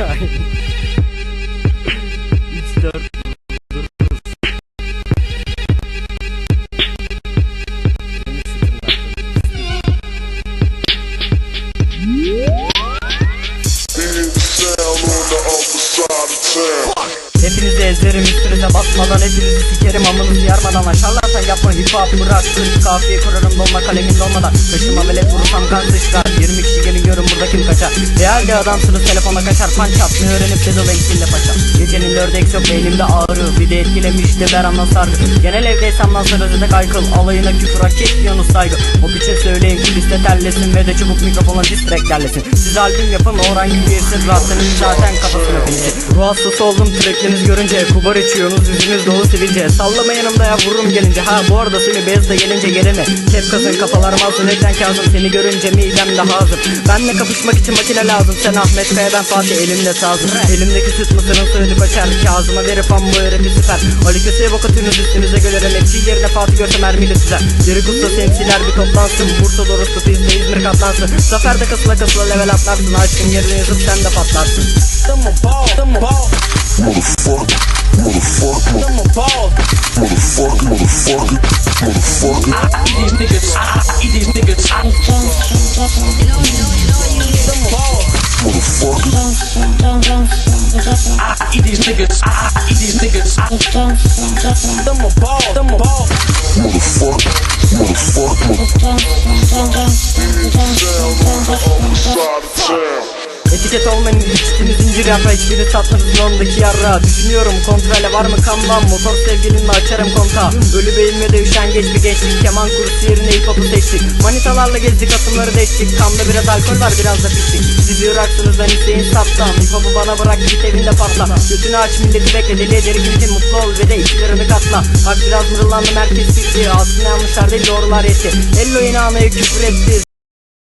time. Hepinizi ezlerim üstünüze basmadan hepinizi sikerim amınızı yarmadan aşarlarsan yapma hip hop bırak Kırık kafiye kurarım dolma kalemin dolmadan. Kaşıma melek vurursam kan sıçrar 20 kişi kim kaçar Realde adamsınız telefona kaçar punch up öğrenip de dolayı kille paşa Gecenin ördek yok beynimde ağrı. Bir de etkilemişti veramdan sargı. Genel evdeysem lan sırrıda kaykıl Alayına küfür hak etmiyorsunuz saygı. O biçe söyleyin kuliste terlesin Ve de çubuk mikrofona distrek derlesin Siz albüm yapın oran gibi yesin Rahatınız zaten kafasına pinci Ruh hastası oldum trackleriniz görünce Kubar içiyorsunuz yüzünüz dolu sivilce. Sallama yanımda ya vururum gelince. Ha bu arada seni beyaz da gelince gelene. Kep kasın kafalar masum ekran kazım Seni görünce midem daha hazır. Benle kapışmak için makine lazım Sen Ahmet Kaya ben Fatih elimde sazım Elimdeki süt mısırın suyunu kaçar Kazıma verip am bu herifi süper Ali kötüye bakatınız üstünüze gölerim Hepsi yerine Fatih görse mermiyle süzer Geri kusta semsiler bir toplansın Bursa doğrusu bizde İzmir katlansın Zaferde kasıla kasıla level atlarsın Aşkın yerini yazıp sen de patlarsın Motherfucker, motherfucker, motherfucker, motherfucker. Eat these niggas, eat these niggas. I'ma ball, Etiket olmayan içtiğiniz zincir yapra Hiçbiri satmadınız ondaki yarra. Düşünüyorum kontrole var mı kanban? Motor sevgilinle açarım konta. Ölü beyinme de üşengeç bir gençlik. Keman kurusu yerine hip hop'u seçtik. Manitalarla gezdik atımları deştik Kanda biraz alkol var biraz da pislik. Siz yoraksınız ben isteyin saptan Hip hop'u bana bırak git evinde patla. Götünü aç milleti bekle. Deli ederi gibi mutlu ol ve de ikilerini katla. Bak biraz mırıllandım herkes bitti Aslında yanlışlar değil doğrular yetti Ello yine küfür etti